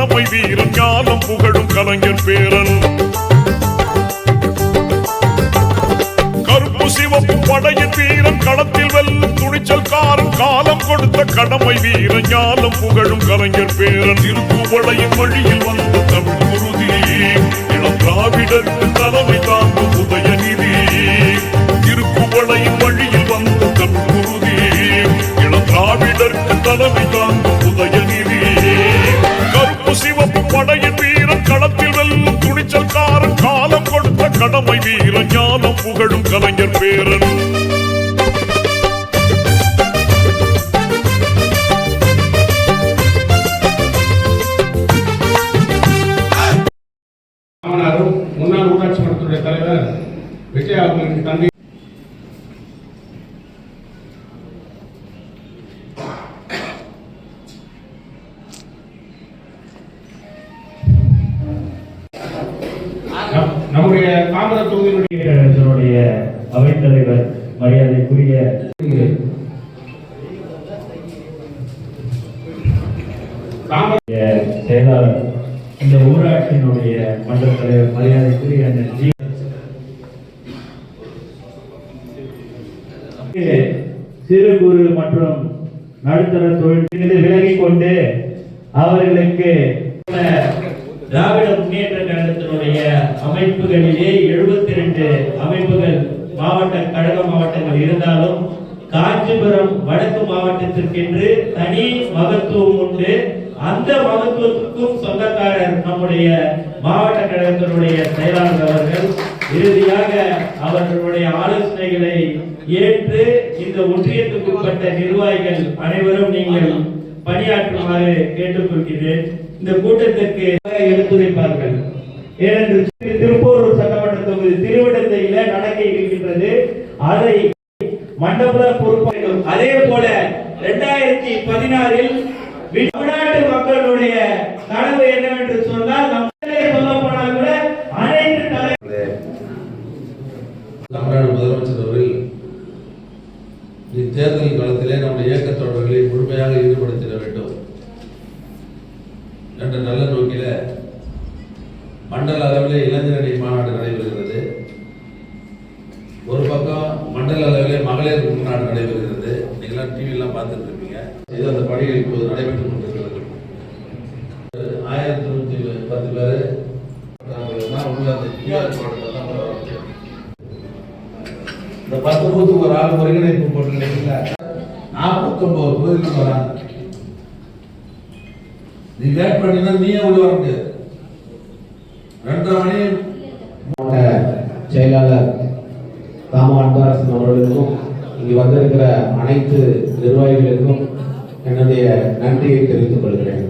கடமை வீரன் ஞானம் புகழும் கலைஞர் பேரன். கருப்பு சிவப்பு படையின் வீரன் களத்தில் வெல்லும் துணிச்சல் காரன் காலம் கொடுத்த கடமை வீரன் ஞானம் புகழும் கலைஞர் பேரன். திருப்புவளையின் வழியில் வந்த தமிழ் குருதி இளம் திராவிடர்கள் வீர ஞானம் புகழும் கலைஞர் பேரன். முன்னாள் ஊராட்சி மன்றத்துடைய தலைவர் விஜய் அவர்களின் தந்தை தாமர தொகுதியினுடைய அவைத்தலைவர் மரியாதைக்குரிய செயலாளர் இந்த ஊராட்சியினுடைய மன்ற தலைவர் மரியாதைக்குரிய சிறு குறு மற்றும் நடுத்தர தொழில் விலகிக் கொண்டு அவர்களுக்கு திராவிட முன்னேற்ற கழகத்தினுடைய அமைப்புகளிலே எழுபத்தி ரெண்டு அமைப்புகள் மாவட்ட கழக மாவட்டங்கள் இருந்தாலும் காஞ்சிபுரம் வடக்கு மாவட்டத்திற்கென்று தனி மகத்துவம் உண்டு. அந்த மகத்துவத்துக்கும் சொந்தக்காரர் நம்முடைய மாவட்ட கழகத்தினுடைய செயலாளர் அவர்கள். இறுதியாக அவர்களுடைய ஆலோசனைகளை ஏற்று இந்த ஒன்றியத்துக்குட்பட்ட நிர்வாகிகள் அனைவரும் நீங்கள் பணியாற்றுமாறு கேட்டுக்கொள்கிறேன். இந்த கூட்டத்திற்கு எடுத்துரைப்பார்கள். ஏனென்று திருப்பூர் சட்டமன்ற தொகுதி திருவிடத்தையில நடக்க இருக்கின்றது. அதை மண்டப பொறுப்பு அதே போல இரண்டாயிரத்தி பதினாறில் தமிழ்நாட்டு மக்களுடைய கனவு என்னவென்று சொன்னால் நம்மளே தமிழ்நாடு முதலமைச்சர் அவர்கள் இத்தேர்தல் காலத்திலே நம்முடைய இயக்க தொடர்களை முழுமையாக ஈடுபடுத்திட வேண்டும். என்ற நல்ல நோக்கில மண்டல அளவிலே இளைஞரணி மாநாடு நடைபெறுகிறது. ஒரு பக்கம் மண்டல அளவிலே மகளிர் மாநாடு நடைபெறுகிறது. நீங்களாம் டிவிலாம் பார்த்துட்டு இருப்பீங்க இது அந்த பணிகள் இப்போது நடைபெற்று கொண்டிருக்கிறது. ஆயிரத்தி நூற்றி பத்து பேர் தான் இந்த பத்து பூத்துக்கு ஒரு ஆள் ஒருங்கிணைப்பு போட்டுருக்கீங்களா நாற்பத்தொன்பது தொகுதிக்கு வராங்க. நீ லேட் பண்ணினா நீயே உள்ள வர முடியாது. ரெண்டரை மணி. செயலாளர் தாம அன்பரசன் அவர்களுக்கும் இங்கு வந்திருக்கிற அனைத்து நிர்வாகிகளுக்கும் என்னுடைய நன்றியை தெரிவித்துக் கொள்கிறேன்.